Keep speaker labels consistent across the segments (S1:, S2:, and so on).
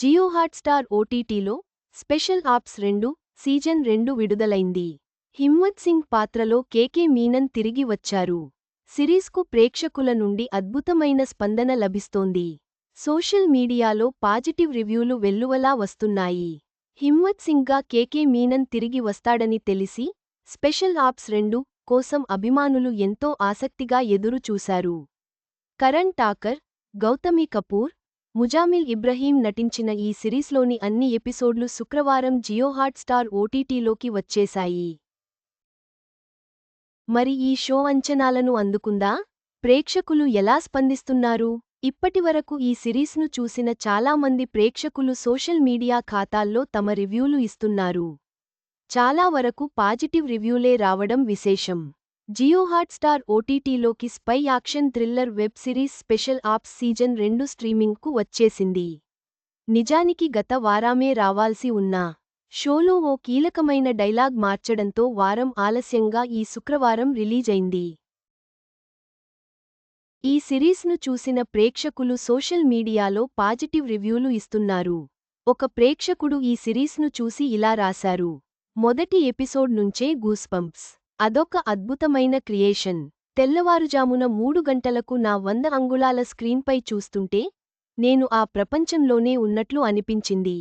S1: Jio Hotstar ఓటీటీలో special ops రెండు season రెండు విడుదలైంది. హిమ్మత్ సింగ్ పాత్రలో కేకే మీనన్ తిరిగి వచ్చారు. సిరీస్కు ప్రేక్షకుల నుండి అద్భుతమైన స్పందన లభిస్తోంది. సోషల్ మీడియాలో పాజిటివ్ రివ్యూలు వెల్లువలా వస్తున్నాయి. హిమ్మత్ సింగ్గా కేకే మీనన్ తిరిగి వస్తాడని తెలిసి స్పెషల్ ఆప్స్ రెండు కోసం అభిమానులు ఎంతో ఆసక్తిగా ఎదురుచూశారు. కరణ్ ఠాకర్ గౌతమి కపూర్ ముజామిల్ ఇబ్రహీం నటించిన ఈ సిరీస్లోని అన్ని ఎపిసోడ్లు శుక్రవారం జియో హాట్స్టార్ ఓటీటీలోకి వచ్చేశాయి. మరి ఈ షో అంచనాలను అందుకుందా? ప్రేక్షకులు ఎలా స్పందిస్తున్నారు? ఇప్పటివరకు ఈ సిరీస్ను చూసిన చాలామంది ప్రేక్షకులు సోషల్ మీడియా ఖాతాల్లో తమ రివ్యూలు ఇస్తున్నారు. చాలా వరకు పాజిటివ్ రివ్యూలే రావడం విశేషం. Jio Hotstar ఓటీటీలోకి spy action thriller web series special ops season రెండు స్ట్రీమింగ్కు వచ్చేసింది. నిజానికి గత వారామే రావాల్సి ఉన్నా షోలో ఓ కీలకమైన డైలాగ్ మార్చడంతో వారం ఆలస్యంగా ఈ శుక్రవారం రిలీజైంది. ఈ సిరీస్ను చూసిన ప్రేక్షకులు సోషల్ మీడియాలో పాజిటివ్ రివ్యూలు ఇస్తున్నారు. ఒక ప్రేక్షకుడు ఈ సిరీస్ను చూసి ఇలా రాశారు. మొదటి ఎపిసోడ్ నుంచే గూస్పంప్స్ అదొక అద్భుతమైన క్రియేషన్. తెల్లవారుజామున మూడు గంటలకు నా వంద అంగుళాల స్క్రీన్పై చూస్తుంటే నేను ఆ ప్రపంచంలోనే ఉన్నట్లు అనిపించింది.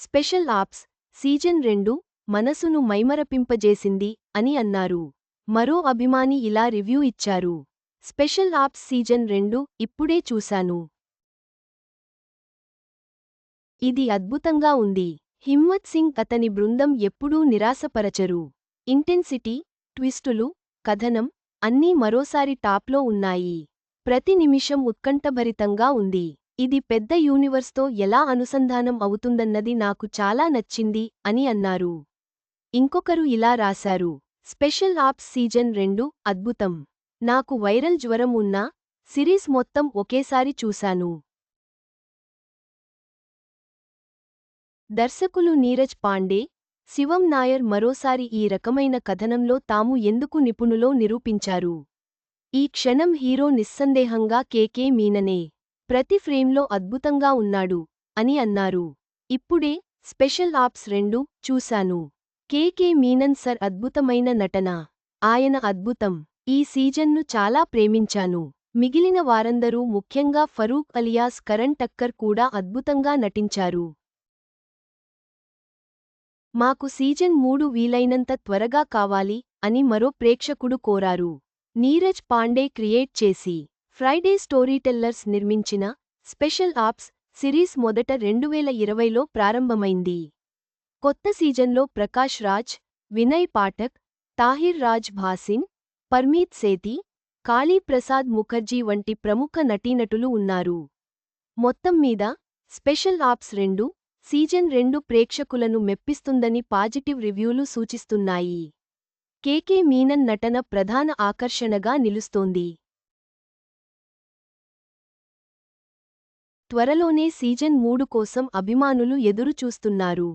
S1: స్పెషల్ ఆప్స్ సీజన్ రెండు మనసును మైమరపింపజేసింది అని అన్నారు. మరో అభిమాని ఇలా రివ్యూ ఇచ్చారు. స్పెషల్ ఆప్స్ సీజన్ రెండు ఇప్పుడే చూశాను. ఇది అద్భుతంగా ఉంది. హిమ్మత్ సింగ్ అతని బృందం ఎప్పుడూ నిరాశపరచరు. ఇంటెన్సిటీ ట్విస్టులు కథనం అన్నీ మరోసారి టాప్లో ఉన్నాయి. ప్రతి నిమిషం ఉత్కంఠభరితంగా ఉంది. ఇది పెద్ద యూనివర్స్తో ఎలా అనుసంధానం అవుతుందన్నది నాకు చాలా నచ్చింది అని అన్నారు. ఇంకొకరు ఇలా రాశారు. స్పెషల్ ఆప్స్ సీజన్ రెండు అద్భుతం. నాకు వైరల్ జ్వరం ఉన్నా సిరీస్ మొత్తం ఒకేసారి చూశాను. దర్శకులు నీరజ్ పాండే శివం నాయర్ మరోసారి ఈ రకమైన కథనంలో తాము ఎందుకు నిపుణులో నిరూపించారు? ఈ క్షణం హీరో నిస్సందేహంగా కేకే మీననే ప్రతి ఫ్రేమ్లో అద్భుతంగా ఉన్నాడు అని అన్నారు. ఇప్పుడే స్పెషల్ ఆప్స్ రెండు చూశాను. కేకే మీనన్ సర్ అద్భుతమైన నటన. ఆయన అద్భుతం. ఈ సీజన్ను చాలా ప్రేమించాను. మిగిలిన వారందరూ ముఖ్యంగా ఫరూక్ అలియాస్ కరణ్ టక్కర్ కూడా అద్భుతంగా నటించారు. మాకు సీజన్ మూడు వీలైనంత త్వరగా కావాలి అని మరో ప్రేక్షకుడు కోరారు. నీరజ్ పాండే క్రియేట్ చేసి ఫ్రైడే స్టోరీటెల్లర్స్ నిర్మించిన స్పెషల్ ఆప్స్ సిరీస్ మొదట రెండువేల ఇరవైలో ప్రారంభమైంది. కొత్త సీజన్లో ప్రకాష్ రాజ్ వినయ్ పాఠక్ తాహిర్ రాజ్ భాసిన్ పర్మీత్ సేతి కాళీప్రసాద్ ముఖర్జీ వంటి ప్రముఖ నటీనటులు ఉన్నారు. మొత్తం మీద స్పెషల్ ఆప్స్ రెండు సీజన్ రెండు ప్రేక్షకులను మెప్పిస్తుందని పాజిటివ్ రివ్యూలు సూచిస్తున్నాయి. కేకే మీనన్ నటన ప్రధాన ఆకర్షణగా నిలుస్తోంది. త్వరలోనే సీజన్ మూడు కోసం అభిమానులు ఎదురుచూస్తున్నారు.